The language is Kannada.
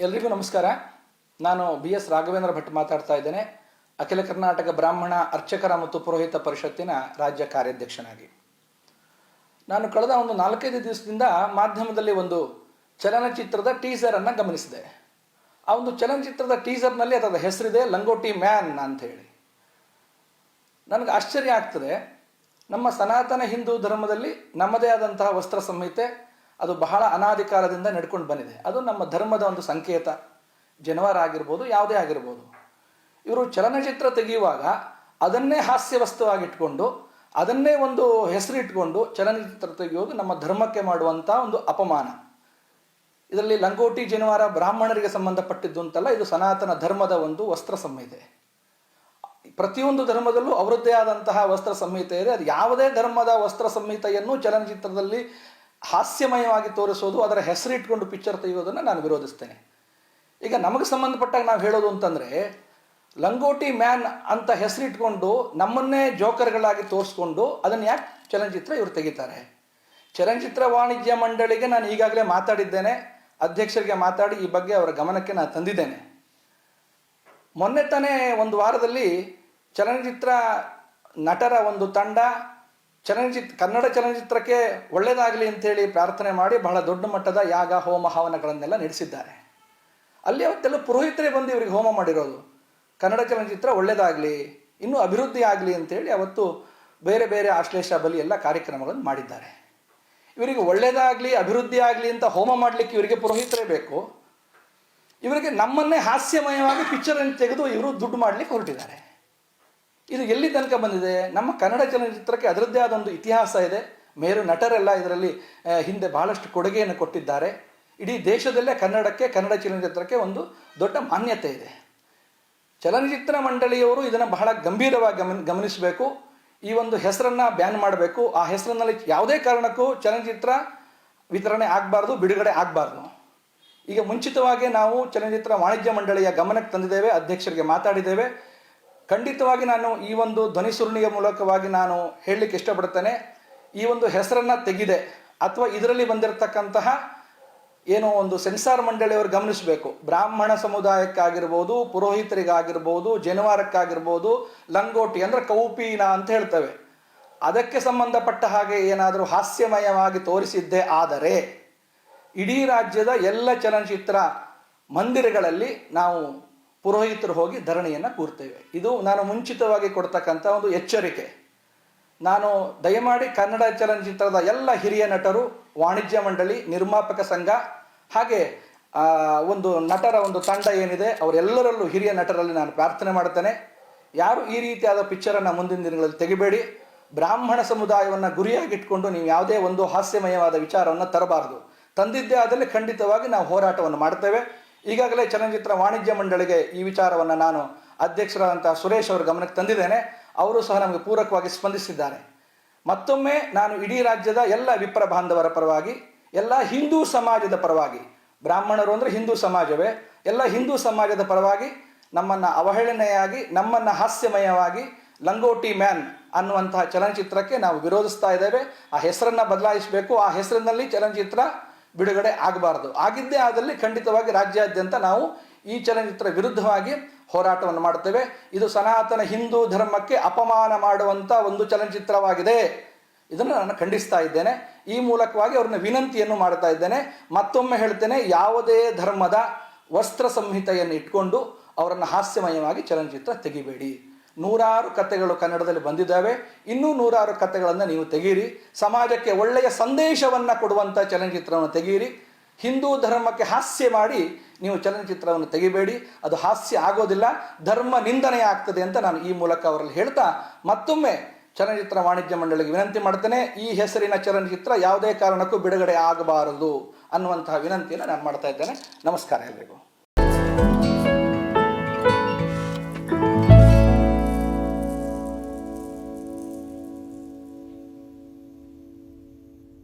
ಎಲ್ರಿಗೂ ನಮಸ್ಕಾರ. ನಾನು ಬಿ ಎಸ್ ರಾಘವೇಂದ್ರ ಭಟ್ ಮಾತಾಡ್ತಾ ಇದ್ದೇನೆ. ಅಖಿಲ ಕರ್ನಾಟಕ ಬ್ರಾಹ್ಮಣ ಅರ್ಚಕರ ಮತ್ತು ಪುರೋಹಿತ ಪರಿಷತ್ತಿನ ರಾಜ್ಯ ಕಾರ್ಯಾಧ್ಯಕ್ಷನಾಗಿ. ನಾನು ಕಳೆದ ಒಂದು ನಾಲ್ಕೈದು ದಿವಸದಿಂದ ಮಾಧ್ಯಮದಲ್ಲಿ ಒಂದು ಚಲನಚಿತ್ರದ ಟೀಸರ್ ಅನ್ನು ಗಮನಿಸಿದೆ. ಆ ಒಂದು ಚಲನಚಿತ್ರದ ಟೀಸರ್ನಲ್ಲಿ ಅದರ ಹೆಸರಿದೆ, ಲಂಗೋಟಿ ಮ್ಯಾನ್ ಅಂತ ಹೇಳಿ. ನನಗೆ ಆಶ್ಚರ್ಯ ಆಗ್ತದೆ. ನಮ್ಮ ಸನಾತನ ಹಿಂದೂ ಧರ್ಮದಲ್ಲಿ ನಮ್ಮದೇ ಆದಂತಹ ವಸ್ತ್ರ ಸಂಹಿತೆ ಅದು ಬಹಳ ಅನಾದಿ ಕಾಲದಿಂದ ನಡ್ಕೊಂಡು ಬಂದಿದೆ. ಅದು ನಮ್ಮ ಧರ್ಮದ ಒಂದು ಸಂಕೇತ. ಜನವಾರ ಆಗಿರ್ಬೋದು, ಯಾವುದೇ ಆಗಿರ್ಬೋದು. ಇವರು ಚಲನಚಿತ್ರ ತೆಗೆಯುವಾಗ ಅದನ್ನೇ ಹಾಸ್ಯ ವಸ್ತುವಾಗಿಟ್ಕೊಂಡು, ಅದನ್ನೇ ಒಂದು ಹೆಸರಿಟ್ಕೊಂಡು ಚಲನಚಿತ್ರ ತೆಗೆಯೋದು ನಮ್ಮ ಧರ್ಮಕ್ಕೆ ಮಾಡುವಂಥ ಒಂದು ಅಪಮಾನ. ಇದರಲ್ಲಿ ಲಂಗೋಟಿ ಜನವಾರ ಬ್ರಾಹ್ಮಣರಿಗೆ ಸಂಬಂಧಪಟ್ಟಿದ್ದು ಅಂತಲ್ಲ, ಇದು ಸನಾತನ ಧರ್ಮದ ಒಂದು ವಸ್ತ್ರ ಸಂಹಿತೆ. ಪ್ರತಿಯೊಂದು ಧರ್ಮದಲ್ಲೂ ಅವರದ್ದೇ ಆದಂತಹ ವಸ್ತ್ರ ಸಂಹಿತೆ ಇದೆ. ಅದು ಯಾವುದೇ ಧರ್ಮದ ವಸ್ತ್ರ ಸಂಹಿತೆಯನ್ನು ಚಲನಚಿತ್ರದಲ್ಲಿ ಹಾಸ್ಯಮಯವಾಗಿ ತೋರಿಸೋದು, ಅದರ ಹೆಸರಿಟ್ಕೊಂಡು ಪಿಕ್ಚರ್ ತೆಗೆಯೋದನ್ನು ನಾನು ವಿರೋಧಿಸ್ತೇನೆ. ಈಗ ನಮಗೆ ಸಂಬಂಧಪಟ್ಟಾಗ ನಾವು ಹೇಳೋದು ಅಂತಂದರೆ, ಲಂಗೋಟಿ ಮ್ಯಾನ್ ಅಂತ ಹೆಸರಿಟ್ಕೊಂಡು ನಮ್ಮನ್ನೇ ಜೋಕರ್ಗಳಾಗಿ ತೋರಿಸ್ಕೊಂಡು ಅದನ್ನು ಯಾಕೆ ಚಲನಚಿತ್ರ ಇವರು ತೆಗಿತಾರೆ? ಚಲನಚಿತ್ರ ವಾಣಿಜ್ಯ ಮಂಡಳಿಗೆ ನಾನು ಈಗಾಗಲೇ ಮಾತಾಡಿದ್ದೇನೆ, ಅಧ್ಯಕ್ಷರಿಗೆ ಮಾತಾಡಿ ಈ ಬಗ್ಗೆ ಅವರ ಗಮನಕ್ಕೆ ನಾನು ತಂದಿದ್ದೇನೆ. ಮೊನ್ನೆ ತಾನೇ ಒಂದು ವಾರದಲ್ಲಿ ಚಲನಚಿತ್ರ ನಟರ ಒಂದು ತಂಡ ಚಲನಚಿತ್ರ ಕನ್ನಡ ಚಲನಚಿತ್ರಕ್ಕೆ ಒಳ್ಳೆಯದಾಗಲಿ ಅಂತೇಳಿ ಪ್ರಾರ್ಥನೆ ಮಾಡಿ ಬಹಳ ದೊಡ್ಡ ಮಟ್ಟದ ಯಾಗ, ಹೋಮ, ಹವನಗಳನ್ನೆಲ್ಲ ನಡೆಸಿದ್ದಾರೆ. ಅಲ್ಲಿ ಅವತ್ತೆಲ್ಲ ಪುರೋಹಿತರೇ ಬಂದು ಇವರಿಗೆ ಹೋಮ ಮಾಡಿರೋದು. ಕನ್ನಡ ಚಲನಚಿತ್ರ ಒಳ್ಳೆಯದಾಗಲಿ ಇನ್ನೂ ಅಭಿವೃದ್ಧಿ ಆಗಲಿ ಅಂತೇಳಿ ಅವತ್ತು ಬೇರೆ ಬೇರೆ ಆಶ್ಲೇಷ ಬಲಿ ಎಲ್ಲ ಕಾರ್ಯಕ್ರಮಗಳನ್ನು ಮಾಡಿದ್ದಾರೆ. ಇವರಿಗೆ ಒಳ್ಳೆಯದಾಗಲಿ ಅಭಿವೃದ್ಧಿ ಆಗಲಿ ಅಂತ ಹೋಮ ಮಾಡಲಿಕ್ಕೆ ಇವರಿಗೆ ಪುರೋಹಿತರೇ ಬೇಕು. ಇವರಿಗೆ ನಮ್ಮನ್ನೇ ಹಾಸ್ಯಮಯವಾಗಿ ಪಿಕ್ಚರನ್ನು ತೆಗೆದು ಇವರು ದುಡ್ಡು ಮಾಡಲಿಕ್ಕೆ ಹೊರಟಿದ್ದಾರೆ. ಇದು ಎಲ್ಲಿ ತನಕ ಬಂದಿದೆ? ನಮ್ಮ ಕನ್ನಡ ಚಲನಚಿತ್ರಕ್ಕೆ ಅದರದ್ದೇ ಆದ ಒಂದು ಇತಿಹಾಸ ಇದೆ. ಮೇರು ನಟರೆಲ್ಲ ಇದರಲ್ಲಿ ಹಿಂದೆ ಬಹಳಷ್ಟು ಕೊಡುಗೆಯನ್ನು ಕೊಟ್ಟಿದ್ದಾರೆ. ಇಡೀ ದೇಶದಲ್ಲೇ ಕನ್ನಡಕ್ಕೆ, ಕನ್ನಡ ಚಲನಚಿತ್ರಕ್ಕೆ ಒಂದು ದೊಡ್ಡ ಮಾನ್ಯತೆ ಇದೆ. ಚಲನಚಿತ್ರ ಮಂಡಳಿಯವರು ಇದನ್ನು ಬಹಳ ಗಂಭೀರವಾಗಿ ಗಮನ, ಗಮನಿಸಬೇಕು. ಈ ಒಂದು ಹೆಸರನ್ನು ಬ್ಯಾನ್ ಮಾಡಬೇಕು. ಆ ಹೆಸರಿನಲ್ಲಿ ಯಾವುದೇ ಕಾರಣಕ್ಕೂ ಚಲನಚಿತ್ರ ವಿತರಣೆ ಆಗಬಾರ್ದು, ಬಿಡುಗಡೆ ಆಗಬಾರ್ದು. ಈಗ ಮುಂಚಿತವಾಗಿ ನಾವು ಚಲನಚಿತ್ರ ವಾಣಿಜ್ಯ ಮಂಡಳಿಯ ಗಮನಕ್ಕೆ ತಂದಿದ್ದೇವೆ, ಅಧ್ಯಕ್ಷರಿಗೆ ಮಾತಾಡಿದ್ದೇವೆ. ಖಂಡಿತವಾಗಿ ನಾನು ಈ ಒಂದು ಧ್ವನಿ ಸುರುಣಿಯ ಮೂಲಕವಾಗಿ ನಾನು ಹೇಳಲಿಕ್ಕೆ ಇಷ್ಟಪಡ್ತೇನೆ ಈ ಒಂದು ಹೆಸರನ್ನು ತೆಗಿದೆ ಅಥವಾ ಇದರಲ್ಲಿ ಬಂದಿರತಕ್ಕಂತಹ ಏನೋ ಒಂದು ಸೆನ್ಸಾರ್ ಮಂಡಳಿಯವರು ಗಮನಿಸಬೇಕು. ಬ್ರಾಹ್ಮಣ ಸಮುದಾಯಕ್ಕಾಗಿರ್ಬೋದು, ಪುರೋಹಿತರಿಗಾಗಿರ್ಬೋದು, ಜನವಾರಕ್ಕಾಗಿರ್ಬೋದು, ಲಂಗೋಟಿ ಅಂದರೆ ಕೌಪೀನ ಅಂತ ಹೇಳ್ತೇವೆ. ಅದಕ್ಕೆ ಸಂಬಂಧಪಟ್ಟ ಹಾಗೆ ಏನಾದರೂ ಹಾಸ್ಯಮಯವಾಗಿ ತೋರಿಸಿದ್ದೆ ಆದರೆ ಇಡೀ ರಾಜ್ಯದ ಎಲ್ಲ ಚಲನಚಿತ್ರ ಮಂದಿರಗಳಲ್ಲಿ ನಾವು ಪುರೋಹಿತರು ಹೋಗಿ ಧರಣಿಯನ್ನು ಕೂರ್ತೇವೆ. ಇದು ನಾನು ಮುಂಚಿತವಾಗಿ ಕೊಡ್ತಕ್ಕಂಥ ಒಂದು ಎಚ್ಚರಿಕೆ. ನಾನು ದಯಮಾಡಿ ಕನ್ನಡ ಚಲನಚಿತ್ರದ ಎಲ್ಲ ಹಿರಿಯ ನಟರು, ವಾಣಿಜ್ಯ ಮಂಡಳಿ, ನಿರ್ಮಾಪಕ ಸಂಘ, ಹಾಗೆ ಒಂದು ನಟರ ಒಂದು ತಂಡ ಏನಿದೆ, ಅವರೆಲ್ಲರಲ್ಲೂ ಹಿರಿಯ ನಟರಲ್ಲಿ ನಾನು ಪ್ರಾರ್ಥನೆ ಮಾಡ್ತೇನೆ ಯಾರು ಈ ರೀತಿಯಾದ ಪಿಕ್ಚರನ್ನು ಮುಂದಿನ ದಿನಗಳಲ್ಲಿ ತೆಗಿಬೇಡಿ. ಬ್ರಾಹ್ಮಣ ಸಮುದಾಯವನ್ನು ಗುರಿಯಾಗಿಟ್ಕೊಂಡು ನೀವು ಯಾವುದೇ ಒಂದು ಹಾಸ್ಯಮಯವಾದ ವಿಚಾರವನ್ನು ತರಬಾರದು. ತಂದಿದ್ದೇ ಆದಲ್ಲಿ ಖಂಡಿತವಾಗಿ ನಾವು ಹೋರಾಟವನ್ನು ಮಾಡ್ತೇವೆ. ಈಗಾಗಲೇ ಚಲನಚಿತ್ರ ವಾಣಿಜ್ಯ ಮಂಡಳಿಗೆ ಈ ವಿಚಾರವನ್ನು ನಾನು ಅಧ್ಯಕ್ಷರಾದಂಥ ಸುರೇಶ್ ಅವರ ಗಮನಕ್ಕೆ ತಂದಿದ್ದೇನೆ. ಅವರು ಸಹ ನಮಗೆ ಪೂರಕವಾಗಿ ಸ್ಪಂದಿಸಿದ್ದಾರೆ. ಮತ್ತೊಮ್ಮೆ ನಾನು ಇಡೀ ರಾಜ್ಯದ ಎಲ್ಲ ವಿಪ್ರ ಬಾಂಧವರ ಪರವಾಗಿ, ಎಲ್ಲ ಹಿಂದೂ ಸಮಾಜದ ಪರವಾಗಿ, ಬ್ರಾಹ್ಮಣರು ಅಂದರೆ ಹಿಂದೂ ಸಮಾಜವೇ, ಎಲ್ಲ ಹಿಂದೂ ಸಮಾಜದ ಪರವಾಗಿ ನಮ್ಮನ್ನು ಅವಹೇಳನೆಯಾಗಿ, ನಮ್ಮನ್ನು ಹಾಸ್ಯಮಯವಾಗಿ ಲಂಗೋಟಿ ಮ್ಯಾನ್ ಅನ್ನುವಂತಹ ಚಲನಚಿತ್ರಕ್ಕೆ ನಾವು ವಿರೋಧಿಸ್ತಾ ಇದ್ದೇವೆ. ಆ ಹೆಸರನ್ನು ಬದಲಾಯಿಸಬೇಕು. ಆ ಹೆಸರಿನಲ್ಲಿ ಚಲನಚಿತ್ರ ಬಿಡುಗಡೆ ಆಗಬಾರದು. ಆಗಿದ್ದೇ ಆದಲ್ಲಿ ಖಂಡಿತವಾಗಿ ರಾಜ್ಯಾದ್ಯಂತ ನಾವು ಈ ಚಲನಚಿತ್ರ ವಿರುದ್ಧವಾಗಿ ಹೋರಾಟವನ್ನು ಮಾಡುತ್ತೇವೆ. ಇದು ಸನಾತನ ಹಿಂದೂ ಧರ್ಮಕ್ಕೆ ಅಪಮಾನ ಮಾಡುವಂತ ಒಂದು ಚಲನಚಿತ್ರವಾಗಿದೆ. ಇದನ್ನು ನಾನು ಖಂಡಿಸ್ತಾ ಇದ್ದೇನೆ. ಈ ಮೂಲಕವಾಗಿ ಅವ್ರನ್ನ ವಿನಂತಿಯನ್ನು ಮಾಡ್ತಾ ಇದ್ದೇನೆ. ಮತ್ತೊಮ್ಮೆ ಹೇಳ್ತೇನೆ, ಯಾವುದೇ ಧರ್ಮದ ವಸ್ತ್ರ ಸಂಹಿತೆಯನ್ನು ಇಟ್ಕೊಂಡು ಅವರನ್ನು ಹಾಸ್ಯಮಯವಾಗಿ ಚಲನಚಿತ್ರ ತೆಗಿಬೇಡಿ. ನೂರಾರು ಕಥೆಗಳು ಕನ್ನಡದಲ್ಲಿ ಬಂದಿದ್ದಾವೆ. ಇನ್ನೂ ನೂರಾರು ಕಥೆಗಳನ್ನು ನೀವು ತೆಗೀರಿ. ಸಮಾಜಕ್ಕೆ ಒಳ್ಳೆಯ ಸಂದೇಶವನ್ನು ಕೊಡುವಂಥ ಚಲನಚಿತ್ರವನ್ನು ತೆಗೀರಿ. ಹಿಂದೂ ಧರ್ಮಕ್ಕೆ ಹಾಸ್ಯ ಮಾಡಿ ನೀವು ಚಲನಚಿತ್ರವನ್ನು ತೆಗಿಬೇಡಿ. ಅದು ಹಾಸ್ಯ ಆಗೋದಿಲ್ಲ. ಧರ್ಮ ನಿಂದನೆ ಆಗ್ತದೆ ಅಂತ ನಾನು ಈ ಮೂಲಕ ಅವರಲ್ಲಿ ಹೇಳ್ತಾ ಮತ್ತೊಮ್ಮೆ ಚಲನಚಿತ್ರ ವಾಣಿಜ್ಯ ಮಂಡಳಿಗೆ ವಿನಂತಿ ಮಾಡ್ತೇನೆ. ಈ ಹೆಸರಿನ ಚಲನಚಿತ್ರ ಯಾವುದೇ ಕಾರಣಕ್ಕೂ ಬಿಡುಗಡೆ ಆಗಬಾರದು ಅನ್ನುವಂತಹ ವಿನಂತಿಯನ್ನು ನಾನು ಮಾಡ್ತಾ ಇದ್ದೇನೆ. ನಮಸ್ಕಾರ ಎಲ್ರಿಗೂ.